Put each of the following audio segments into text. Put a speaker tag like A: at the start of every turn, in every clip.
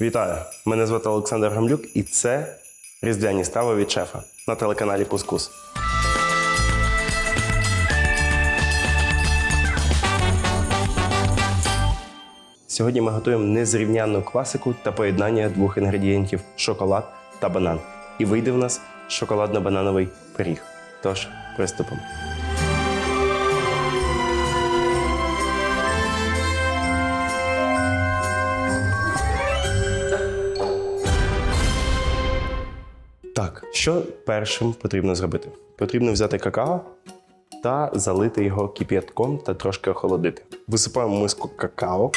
A: Вітаю! Мене звати Олександр Гамлюк, і це різдвяні страви від шефа на телеканалі Кускус. Сьогодні ми готуємо незрівнянну класику та поєднання двох інгредієнтів шоколад та банан. І вийде в нас шоколадно-банановий пиріг. Тож, приступимо. Так, що першим потрібно зробити? Потрібно взяти какао та залити його кип'ятком та трошки охолодити. Висипаємо миску какао.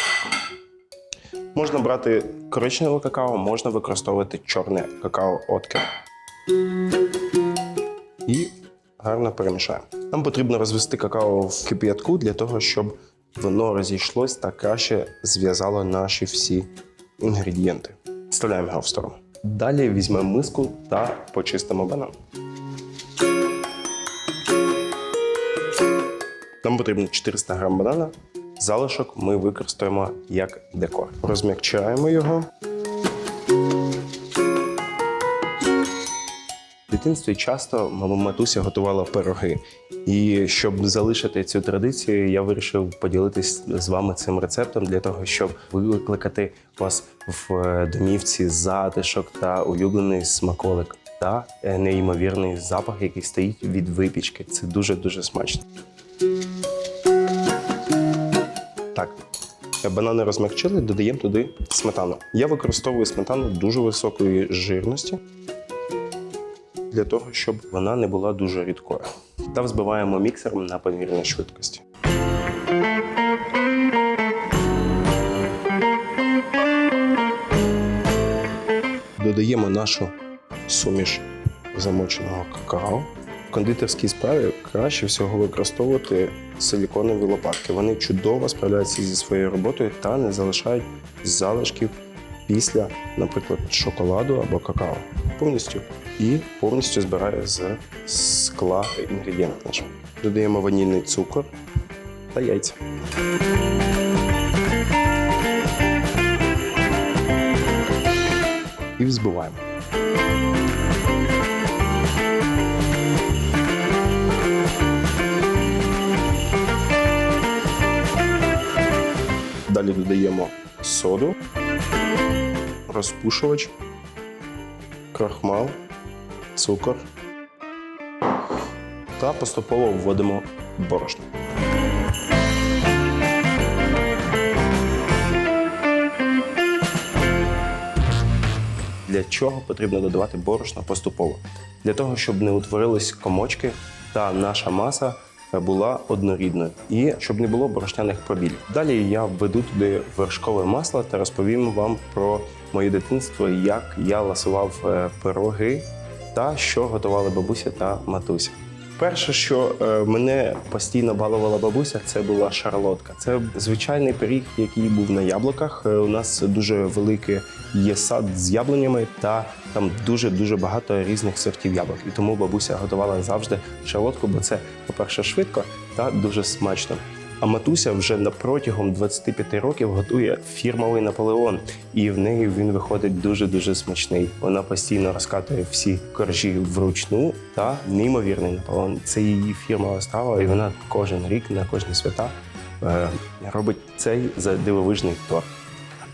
A: Можна брати коричневе какао, можна використовувати чорне какао отке. І гарно перемішаємо. Нам потрібно розвести какао в кип'ятку для того, щоб воно розійшлось та краще зв'язало наші всі інгредієнти. Вставляємо його в сторону. Далі візьмемо миску та почистимо банан. Нам потрібно 400 грам банана. Залишок ми використаємо як декор. Розм'якчаємо його. Дитинстві часто матуся готувала пироги. І щоб залишити цю традицію, я вирішив поділитись з вами цим рецептом для того, щоб викликати вас в е, домівці затишок та улюблений смаколик та е, неймовірний запах, який стоїть від випічки. Це дуже дуже смачно. Так, банани розмягчили, додаємо туди сметану. Я використовую сметану дуже високої жирності для того, щоб вона не була дуже рідкою. Та взбиваємо міксером на помірній швидкості. Додаємо нашу суміш замоченого какао. В кондитерській справі краще всього використовувати силіконові лопатки. Вони чудово справляються зі своєю роботою та не залишають залишків після, наприклад, шоколаду або какао. Повністю і повністю збирає з скла інгредієнт наш. Додаємо ванільний цукор та яйця. І взбиваємо. Далі додаємо соду, розпушувач, крахмал, цукор та поступово вводимо борошно. Для чого потрібно додавати борошно поступово? Для того, щоб не утворились комочки та наша маса була однорідною і щоб не було борошняних пробілів. Далі я введу туди вершкове масло та розповім вам про моє дитинство, як я ласував е, пироги та що готували бабуся та матуся. Перше, що е, мене постійно балувала бабуся, це була шарлотка. Це звичайний пиріг, який був на яблуках. Е, У нас дуже великий є сад з яблунями, та там дуже дуже багато різних сортів яблук. І тому бабуся готувала завжди шарлотку, бо це, по-перше, швидко та дуже смачно. А матуся вже на протягом 25 років готує фірмовий Наполеон, і в неї він виходить дуже дуже смачний. Вона постійно розкатує всі коржі вручну та неймовірний Наполеон. Це її фірмова страва, і вона кожен рік на кожні свята е, робить цей за дивовижний торт.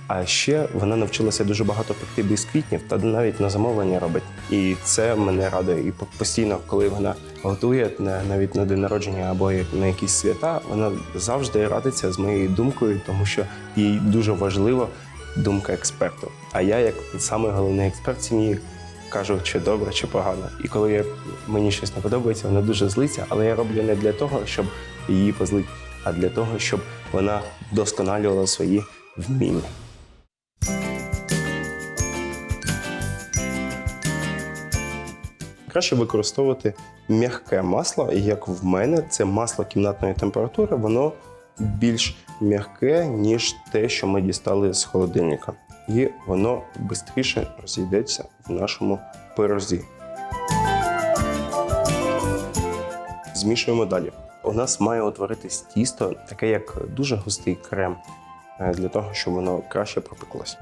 A: А ще вона навчилася дуже багато пекти бісквітнів та навіть на замовлення робить. І це мене радує. І по- постійно, коли вона готує на- навіть на день народження або на якісь свята, вона завжди радиться з моєю думкою, тому що їй дуже важлива думка експерту. А я, як самий головний експерт сім'ї, кажу, чи добре, чи погано. І коли я, мені щось не подобається, вона дуже злиться, але я роблю не для того, щоб її позлити, а для того, щоб вона вдосконалювала свої вміння. Краще використовувати м'яке масло, як в мене, це масло кімнатної температури, воно більш м'яке, ніж те, що ми дістали з холодильника. І воно швидше розійдеться в нашому пирозі. Змішуємо далі. У нас має утворитись тісто, таке як дуже густий крем, е, для того, щоб воно краще пропеклося.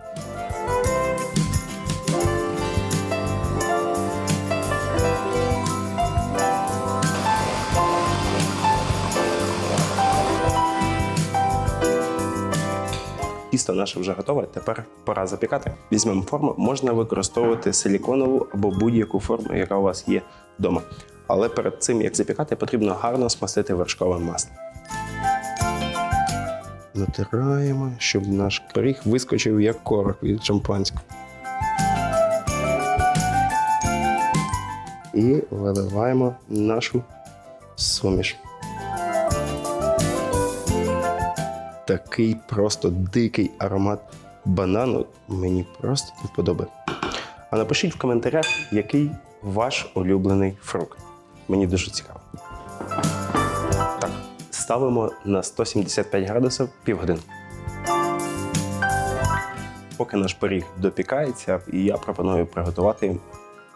A: Тісто наше вже готове. Тепер пора запікати. Візьмемо форму. Можна використовувати силіконову або будь-яку форму, яка у вас є вдома. Але перед цим як запікати, потрібно гарно смастити вершковим маслом. Натираємо, щоб наш пиріг вискочив як корок від шампанського. І виливаємо нашу суміш. Такий просто дикий аромат банану мені просто не вподобає. А напишіть в коментарях, який ваш улюблений фрукт. Мені дуже цікаво. Так, ставимо на 175 градусів півгодини. Поки наш пиріг допікається, я пропоную приготувати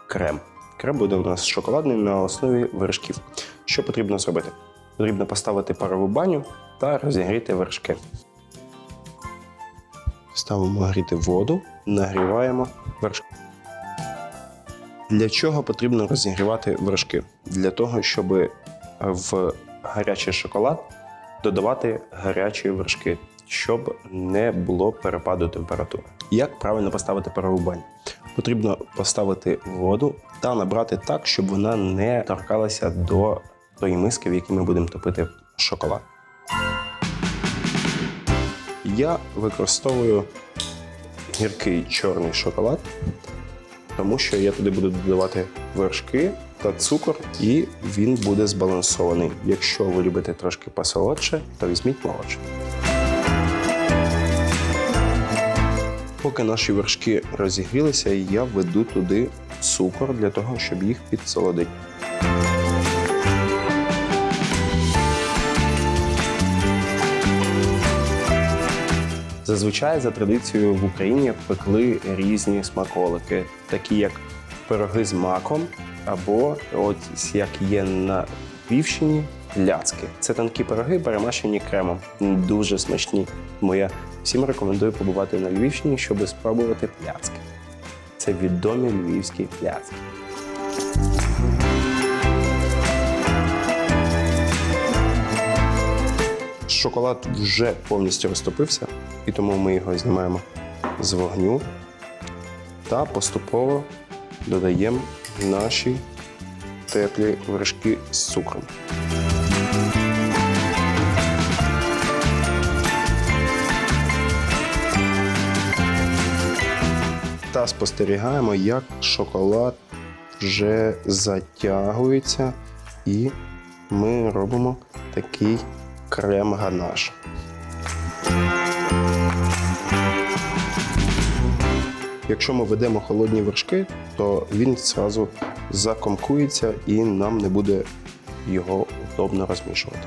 A: крем. Крем буде у нас шоколадний на основі вершків. Що потрібно зробити? Потрібно поставити парову баню та розігріти вершки. Ставимо гріти воду, нагріваємо вершки. Для чого потрібно розігрівати вершки? Для того, щоб в гарячий шоколад додавати гарячі вершки, щоб не було перепаду температури. Як правильно поставити парову? Потрібно поставити воду та набрати так, щоб вона не торкалася до тої миски, в якій ми будемо топити шоколад. Я використовую гіркий чорний шоколад, тому що я туди буду додавати вершки та цукор, і він буде збалансований. Якщо ви любите трошки посолодше, то візьміть молодше. Поки наші вершки розігрілися, я веду туди цукор для того, щоб їх підсолодити. Зазвичай за традицією в Україні пекли різні смаколики, такі як пироги з маком, або от як є на Львівщині ляцки. Це тонкі пироги, перемащені кремом. Дуже смачні. Тому я всім рекомендую побувати на Львівщині, щоб спробувати пляцки. Це відомі львівські пляцки. Шоколад вже повністю розтопився, і тому ми його знімаємо з вогню та поступово додаємо наші теплі вершки з цукром. Та спостерігаємо, як шоколад вже затягується, і ми робимо такий крем-ганаш. Якщо ми ведемо холодні вершки, то він зразу закомкується і нам не буде його удобно розмішувати.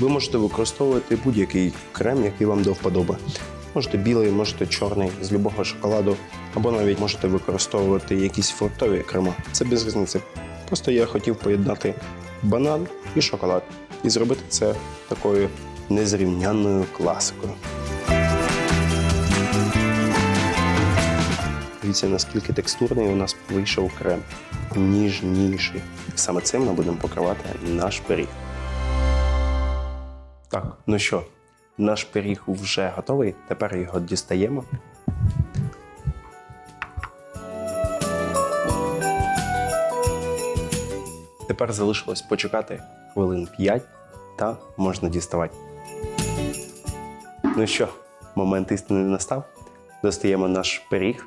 A: Ви можете використовувати будь-який крем, який вам до вподоби. Можете білий, можете чорний з любого шоколаду, або навіть можете використовувати якісь фруктові крема. Це без різниці. Просто я хотів поєднати банан і шоколад і зробити це такою незрівнянною класикою. Дивіться, наскільки текстурний у нас вийшов крем. Ніжніший. Саме цим ми будемо покривати наш пиріг. Так, ну що, наш пиріг вже готовий. Тепер його дістаємо. Тепер залишилось почекати хвилин 5 та можна діставати. Ну що, момент істини настав. Достаємо наш пиріг.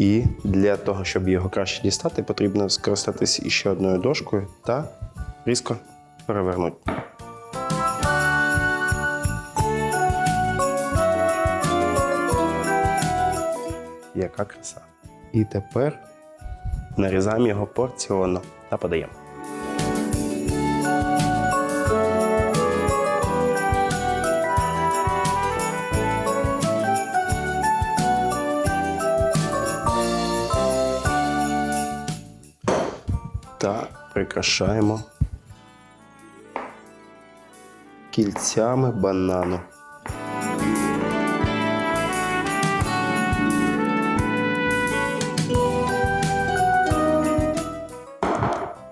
A: І для того, щоб його краще дістати, потрібно скористатись іще одною дошкою та різко перевернути. Яка краса. І тепер нарізаємо його порціонно та подаємо. прикрашаємо кільцями банану.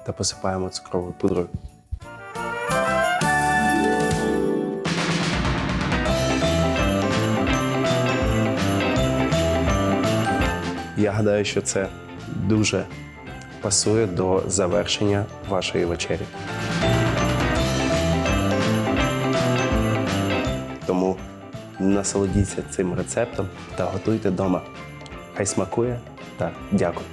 A: Та посипаємо цукровою пудрою. Я гадаю, що це дуже пасує до завершення вашої вечері. Тому насолодіться цим рецептом та готуйте вдома. Хай смакує та дякую.